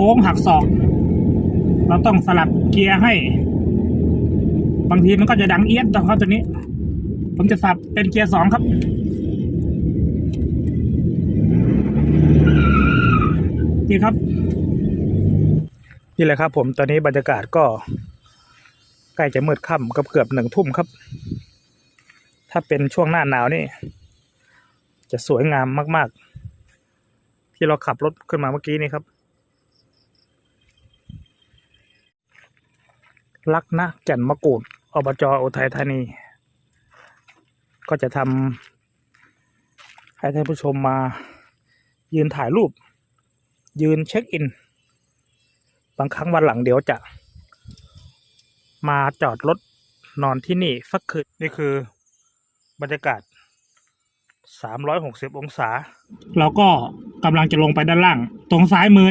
ค้งหักศอก เราต้องสลับเกียร์ให้ บางทีมันก็จะดังเอียดนะครับตัวนี้ ผมจะสับเป็นเกียร์สองครับนี่ครับ นี่แหละครับ ผมตอนนี้บรรยากาศก็ใกล้จะมืดค่ำกับเกือบหนึ่งทุ่มครับ ถ้าเป็นช่วงหน้าหนาวนี่ จะสวยงามมาก ๆ ที่เราขับรถขึ้นมาเมื่อกี้นี่ครับ ลักนะแก่นมะกรูดอบจอุทัยธานี ก็จะทำให้ท่านผู้ชมมา ยืนถ่ายรูป ยืนเช็คอิน บางครั้งวันหลังเดี๋ยวจะ มาจอดรถนอนที่นี่สักคืนนี่คือบรรยากาศ 360 องศา เราก็กำลังจะลงไปด้านล่าง ตรงซ้ายมือ